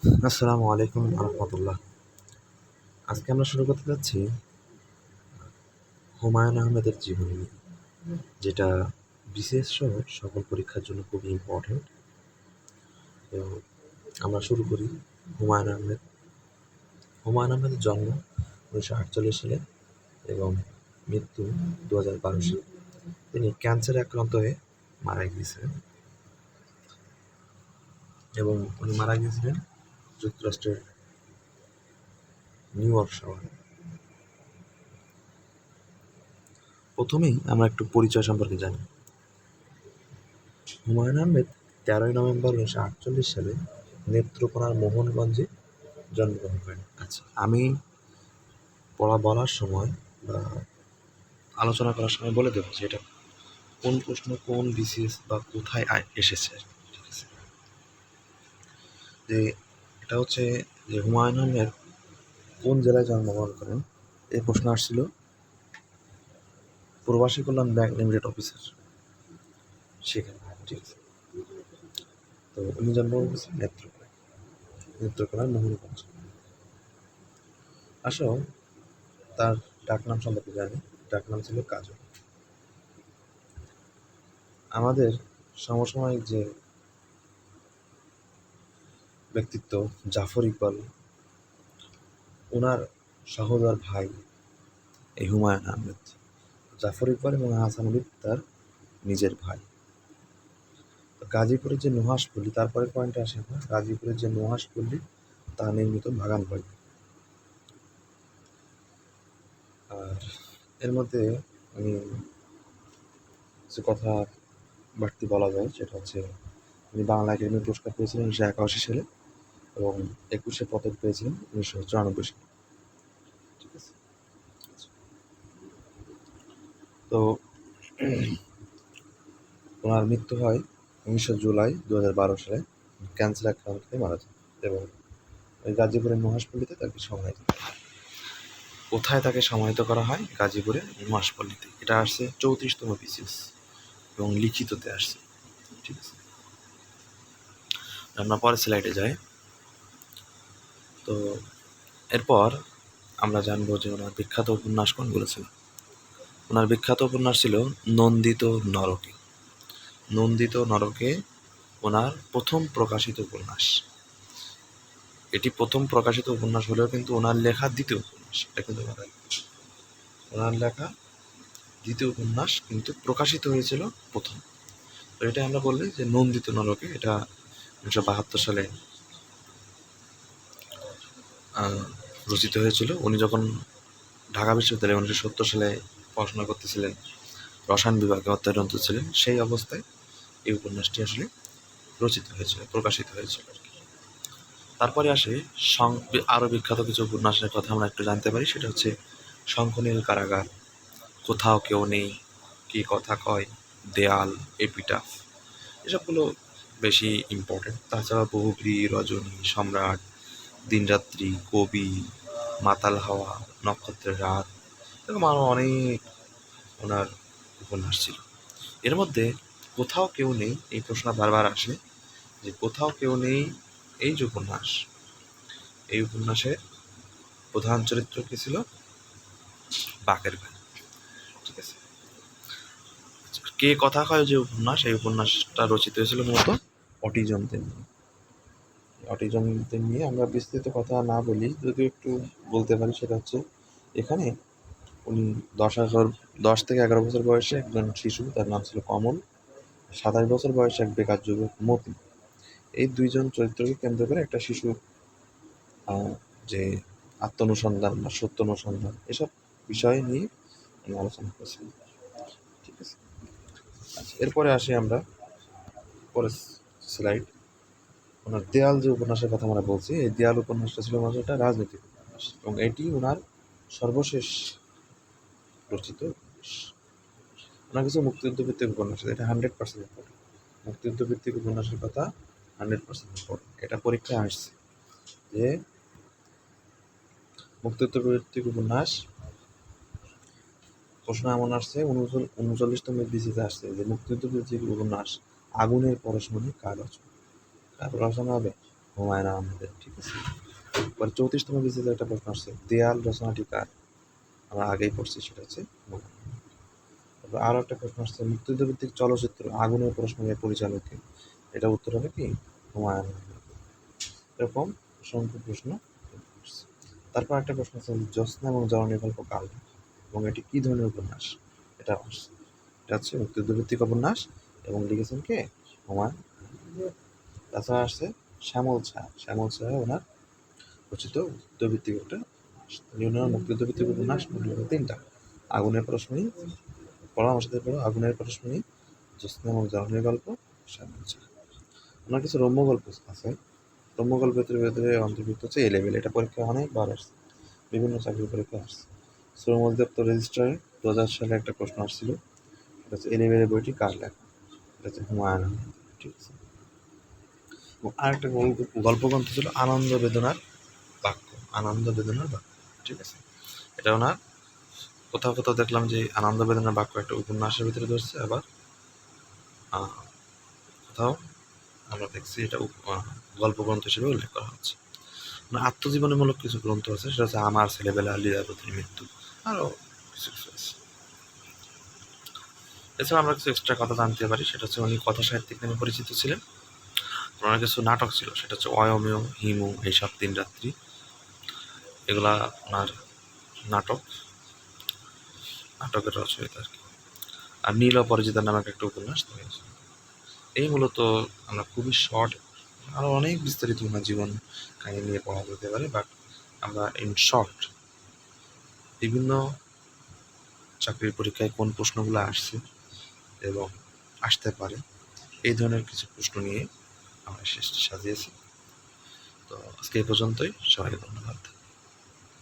আসসালামু আলাইকুম রহমতুল্লাহ। আজকে আমরা শুরু করতে যাচ্ছি হুমায়ুন আহমেদের জীবনী যেটা বিশেষ সহ সকল পরীক্ষার জন্য খুবই ইম্পর্ট্যান্ট এবং আমরা শুরু করি হুমায়ুন আহমেদ। হুমায়ুন আহমেদের জন্ম উনিশশো আটচল্লিশ সালে এবং মৃত্যু দু হাজার বারো সালে। তিনি ক্যান্সারে আক্রান্ত হয়ে মারা গিয়েছিলেন। এবং উনি মারা গিয়েছিলেন যুক্তরাষ্ট্রের নিউ ইয়র্ক শহরে। প্রথমেই আমরা একটু পরিচয় সম্পর্কে জানি। হুমায়ুন আহমেদ তেরোই নভেম্বর উনিশশো আটচল্লিশ সালে নেত্রকোনার মোহনগঞ্জে জন্মগ্রহণ করেন। আচ্ছা আমি পড়া বলার সময় বা আলোচনা করার সময় বলে দেবো যে এটা কোন প্রশ্ন কোন বিসিএস বা কোথায় এসেছে, ঠিক আছে? যে এটা হচ্ছে যে হুমায়ুন আহমেদ কোন জেলায় জন্মগ্রহণ করেন? এই প্রশ্ন আসছিল। প্রবাসী কল্যাণ ব্যাংক লিমিটেড অফিসার। সেখানে ঠিক আছে। তো উনি জন্মগ্রহণ করেছেন নেত্রকোনায়। নেত্রকোনার মোহনগঞ্জ। আসো, তার ডাকনাম সম্পর্কে জানি। ডাকনাম ছিল কাজল। আমাদের সমসাময়িক যে ব্যক্তিত্ব জাফর ইকবাল ওনার সহোদর ভাই এই হুমায়ুন আহমেদ। জাফর ইকবাল এবং হাসান আলী তার নিজের ভাই। গাজীপুরের যে নুহাস পল্লী তারপরে পয়েন্টে আসে আমরা। গাজীপুরের যে নুহাস পল্লী, তা নির্মিত বাগান বাড়ি। আর এর মধ্যে আমি যে কথা বাড়তি বলা যায়, সেটা হচ্ছে, উনি বাংলা একাডেমি পুরস্কার পেয়েছিলেন উনিশশো একাশি সালে। এবং একুশে পদক পেয়েছিলেন উনিশশো চুরানব্বই সালে। তো ওনার মৃত্যু হয় উনিশশো জুলাই দু হাজার বারো সালে ক্যান্সার আক্রান্ত মারা যান এবং গাজীপুরের মহাশপল্লীতে তাকে সমাহিত কোথায় তাকে সমাহিত করা হয়? গাজীপুরের মহাশপল্লীতে এটা আসছে চৌত্রিশতম বিসিএস এবং লিখিততে আসছে। ঠিক আছে? আমরা পরের স্লাইডে যাই। তো এরপর আমরা জানব যে ওনার বিখ্যাত উপন্যাস কোনগুলো ছিল? ওনার বিখ্যাত উপন্যাস ছিল নন্দিত নরকে। নন্দিত নরকে ওনার প্রথম প্রকাশিত উপন্যাস। এটি প্রথম প্রকাশিত উপন্যাস হলেও কিন্তু ওনার লেখা দ্বিতীয় উপন্যাস। এটা কিন্তু। ওনার লেখা দ্বিতীয় উপন্যাস কিন্তু প্রকাশিত হয়েছিল প্রথম। তো এটা আমরা বললি যে নন্দিত নরকে, এটা উনিশশো বাহাত্তর সালে রচিত হয়েছিল। উনি যখন ঢাকা বিশ্ববিদ্যালয়ে উনিশশো সত্তর সালে পড়াশোনা করতেছিলেন, রসায়ন বিভাগে অধ্যয়নরত ছিলেন, সেই অবস্থায় এই উপন্যাসটি আসলে রচিত হয়েছিল, প্রকাশিত হয়েছিল আর কি। তারপরে আসে সং আরও বিখ্যাত কিছু উপন্যাসের কথা আমরা একটু জানতে পারি, সেটা হচ্ছে শঙ্খনীল কারাগার, কোথাও কেউ নেই, কি কথা কয়, দেয়াল, এপিটাফ, এসবগুলো বেশি ইম্পর্টেন্ট তাছাড়া বহুব্রী রজনী, সম্রাট দিনরাত্রি কবি মাতাল হাওয়া নক্ষত্রের রাত এরকম আরও অনেক ওনার উপন্যাস ছিল। এর মধ্যে কোথাও কেউ নেই এই প্রশ্ন বারবার আসে যে কোথাও কেউ নেই এই যে উপন্যাস এই উপন্যাসের প্রধান চরিত্র কি ছিল? বাকের ভাই ঠিক আছে। আচ্ছা, কে কথা কয় যে উপন্যাস? এই উপন্যাসটা রচিত হয়েছিল মূলত অটিজমদের নিয়ে অটিজমদের নিয়ে আমরা বিস্তৃত কথা না বলি যদি একটু বলতে পারি সেটা হচ্ছে, এখানে উনি দশ এগারো, দশ থেকে এগারো বছর বয়সে একজন শিশু, তার নাম ছিল কমল, সাতাশ বছর বয়সে এক বেকার যুবক মতি। এই দুইজন চরিত্রকে কেন্দ্র করে একটা শিশু যে আত্মানুসন্ধান বা সত্য অনুসন্ধান এসব বিষয় নিয়ে আমি আলোচনা করছি। ঠিক আছে? আচ্ছা এরপরে আসি আমরা, পরের স্লাইড ওনার দেয়াল যে উপন্যাসের কথা আমরা বলছি, এই দেয়াল উপন্যাসটা ছিল মনে একটা রাজনৈতিক উপন্যাস এবং এটি ওনার সর্বশেষ রচিত উপন্যাস। ওনার কিছু মুক্তিযুদ্ধ ভিত্তিক উপন্যাস এটা হান্ড্রেড পার্সেন্ট ইম্পর্টেন্ট মুক্তিযুদ্ধ ভিত্তিক উপন্যাসের কথা হান্ড্রেড পার্সেন্ট ইম্পর্টেন্ট এটা পরীক্ষায় আসছে যে মুক্তিযুদ্ধ ভিত্তিক উপন্যাস প্রশ্ন এমন আসছে উনচল্লিশতম বিসিতে আসছে যে মুক্তিযুদ্ধ ভিত্তিক উপন্যাস আগুনের পরশমণি কার রচনা কার রচনা হবে হুমায়ুন আহমেদের, ঠিক আছে? এবার চৌত্রিশতম বিসিতে একটা প্রশ্ন আসছে, দেয়াল রচনাটি কার? আমরা আগেই পড়ছি, সেটা হচ্ছে তারপর আরও একটা প্রশ্ন আসছে মুক্তিযুদ্ধ ভিত্তিক চলচ্চিত্র আগুনের প্রশ্নের পরিচালকে এটা উত্তর হবে কি? হুমায়ুন আহমেদ এরকম অসংখ্য প্রশ্ন তারপর একটা প্রশ্ন আছে জ্যোৎস্না এবং জননী গল্প কাল এবং এটি কী ধরনের উপন্যাস? এটা এটা হচ্ছে মুক্তিযুদ্ধ ভিত্তিক উপন্যাস, এবং লিখেছেন কে? হুমায়ুন। তাছাড়া আসছে শ্যামল ছায়া। শ্যামল ছায়া ওনার রচিত মুক্তিযুদ্ধভিত্তিক একটা। ওনার মুক্তিযুদ্ধভিত্তিক উপন্যাস তিনটা। আগুনের পরশমণি আমার পড়ো আগুনের পরশমণি জ্যোৎস্না এবং জননীর গল্প, শ্যামল ছায়া। ওনার কিছু রম্য গল্প আছে। রম্য গল্পের ভেতরে অন্তর্ভুক্ত হচ্ছে এ। লেভেল এটা পরীক্ষা অনেকবার আসছে। বিভিন্ন চাকরির পরীক্ষা আসছে। শ্রম অধিদপ্তর রেজিস্ট্রারে দু হাজার সালে একটা প্রশ্ন আসছিল। এটা হচ্ছে বইটি কার লেখা? এটা হচ্ছে হুমায়ুন ঠিক আছে। আরেকটা গল্প গল্পগ্রন্থ ছিল আনন্দ বেদনার বাক্য আনন্দ বেদনার বাক্য ঠিক আছে? এটা ওনার কোথাও কোথাও দেখলাম যে আনন্দ বেদনার বাক্য একটা উপন্যাসের ভিতরে ধরছে আবার কোথাও আমরা দেখছি এটা আহ, গল্পগ্রন্থ হিসেবে উল্লেখ করা হচ্ছে। মানে আত্মজীবনীমূলক কিছু গ্রন্থ আছে সেটা হচ্ছে আমার ছেলেবেলা লীলাবতীর মৃত্যু আরও কিছু কিছু আছে। এছাড়া আমরা কিছু এক্সট্রা কথা জানতে পারি সেটা হচ্ছে উনি কথা সাহিত্যিক নামে পরিচিত ছিলেন। ওনার কিছু নাটক ছিল, সেটা হচ্ছে অয়মেয়, হিমু এইসব তিন রাত্রি। এগুলা ওনার নাটক। নাটকের রচয়িতা আর কি। আর নীল অপরাজিতা নামে একটা উপন্যাস। এই মূলত আমরা খুবই শর্ট আরও অনেক বিস্তারিত ওনার জীবন কাহিনী নিয়ে পড়া যেতে পারে বাট আমরা ইন শর্ট বিভিন্ন চাকরির পরীক্ষায় কোন প্রশ্নগুলো আসছে এবং আসতে পারে, এই ধরনের কিছু প্রশ্ন নিয়ে আমরা সাজিয়েছি। তো আজকে এই পর্যন্তই। সবাই ধন্যবাদ।